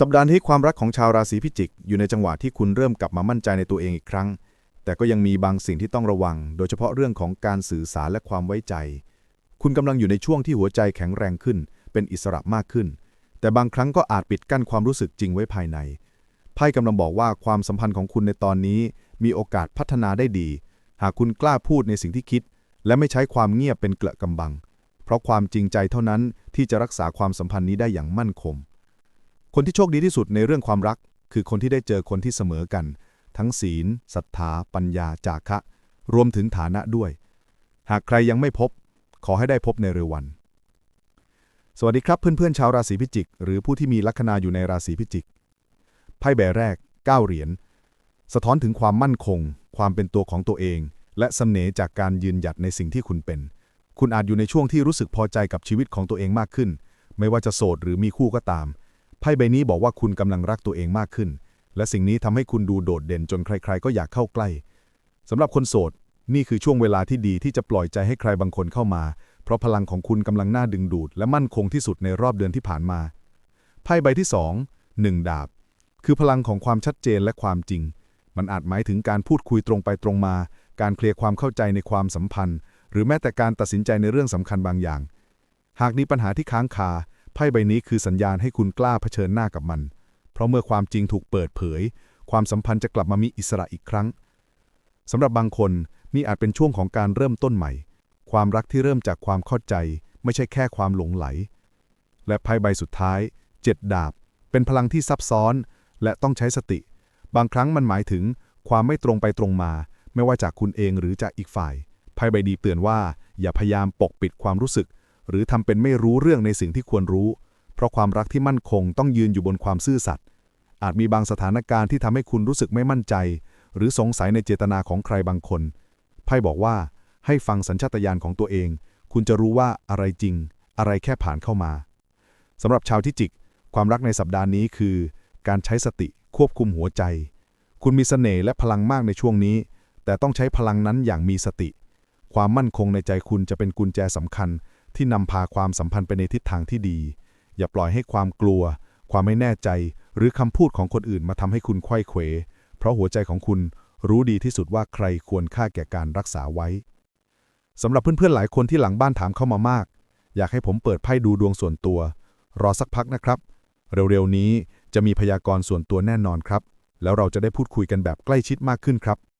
สัปดาห์นี้ความรักของชาวราศีพิจิก อยู่ในจังหวะที่คุณเริ่มกลับมามั่นใจในตัวเองอีกครั้ง แต่ก็ยังมีบางสิ่งที่ต้องระวัง โดยเฉพาะเรื่องของการสื่อสารและความไว้ใจ คุณกำลังอยู่ในช่วงที่หัวใจแข็งแรงขึ้น เป็นอิสระมากขึ้น แต่บางครั้งก็อาจปิดกั้นความรู้สึกจริงไว้ภายในไพ่กำลังบอกว่าความสัมพันธ์ของคุณในตอนนี้ มีโอกาสพัฒนาได้ดี หากคุณกล้าพูดในสิ่งที่คิด และไม่ใช้ความเงียบเป็นเกลอะกำบัง เพราะความจริงใจเท่านั้นที่จะรักษาความสัมพันธ์นี้ได้อย่างมั่นคง คนที่โชคดีที่สุดในเรื่องความรัก คือคนที่ได้เจอคนที่เสมอกัน ทั้งศีลศรัทธา ปัญญาจาคะ รวมถึงฐานะด้วย หากใครยังไม่พบ ขอให้ได้พบในเร็ววัน สวัสดีครับเพื่อนๆชาวราศีพิจิก หรือผู้ที่มีลัคนาอยู่ในราศีพิจิกไพ่ใบแรก 9 เหรียญสะท้อนถึงความมั่นคง ความเป็นตัวของตัวเอง และเสน่ห์จากการยืนหยัดในสิ่งที่คุณเป็น คุณอาจอยู่ในช่วงที่รู้สึกพอใจกับชีวิตของตัวเองมากขึ้น ไม่ว่าจะโสดหรือมีคู่ก็ตาม ไพ่ใบนี้บอกว่าคุณกำลังรักตัวเองมากขึ้น และสิ่งนี้ทำให้คุณดูโดดเด่นจนใคร ๆ ก็อยากเข้าใกล้สำหรับคนโสด นี่คือช่วงเวลาที่ดีที่จะปล่อยใจให้ใครบางคนเข้ามา เพราะพลังของคุณกำลังน่าดึงดูด และมั่นคงที่สุดในรอบเดือนที่ผ่านมาไพ่ใบที่สองหนึ่งดาบ คือพลังของความชัดเจนและความจริง มันอาจหมายถึงการพูดคุยตรงไปตรงมา การเคลียร์ความเข้าใจในความสัมพันธ์ หรือแม้แต่การตัดสินใจในเรื่องสำคัญบางอย่าง หากมีปัญหาที่ค้างคา ไพ่ใบนี้คือสัญญาณให้คุณกล้าเผชิญหน้ากับมัน เพราะเมื่อความจริงถูกเปิดเผย ความสัมพันธ์จะกลับมามีอิสระอีกครั้งสำหรับบางคนนี่อาจเป็นช่วงของการเริ่มต้นใหม่ ความรักที่เริ่มจากความเข้าใจ ไม่ใช่แค่ความหลงไหล และไพ่ใบสุดท้ายเจ็ดดาบ เป็นพลังที่ซับซ้อน และต้องใช้สติ บางครั้งมันหมายถึง ความไม่ตรงไปตรงมา ไม่ว่าจากคุณเองหรือจากอีกฝ่ายไพ่ใบดีเตือนว่า อย่าพยายามปกปิดความรู้สึก หรือทำเป็นไม่รู้เรื่องในสิ่งที่ควรรู้ เพราะความรักที่มั่นคงต้องยืนอยู่บนความซื่อสัตย์อาจมีบางสถานการณ์ที่ทำให้คุณรู้สึกไม่มั่นใจ หรือสงสัยในเจตนาของใครบางคน ไพ่บอกว่าให้ฟังสัญชาตญาณของตัวเอง คุณจะรู้ว่าอะไรจริง อะไรแค่ผ่านเข้ามาสำหรับชาวที่จิก ความรักในสัปดาห์นี้คือ การใช้สติควบคุมหัวใจ คุณมีเสน่ห์และพลังมากในช่วงนี้ แต่ต้องใช้พลังนั้นอย่างมีสติ ความมั่นคงในใจคุณจะเป็นกุญแจสำคัญ ที่นำพาความสัมพันธ์ไปในทิศทางที่ดี อย่าปล่อยให้ความกลัว ความไม่แน่ใจ หรือคำพูดของคนอื่นมาทำให้คุณไขว้เขว เพราะหัวใจของคุณรู้ดีที่สุดว่าใครควรค่าแก่การรักษาไว้สำหรับเพื่อนๆหลายคนที่หลังบ้านถามเข้ามามาก อยากให้ผมเปิดไพ่ดูดวงส่วนตัว รอสักพักนะครับ เร็วๆนี้จะมีพยากรณ์ส่วนตัวแน่นอนครับ แล้วเราจะได้พูดคุยกันแบบใกล้ชิดมากขึ้นครับ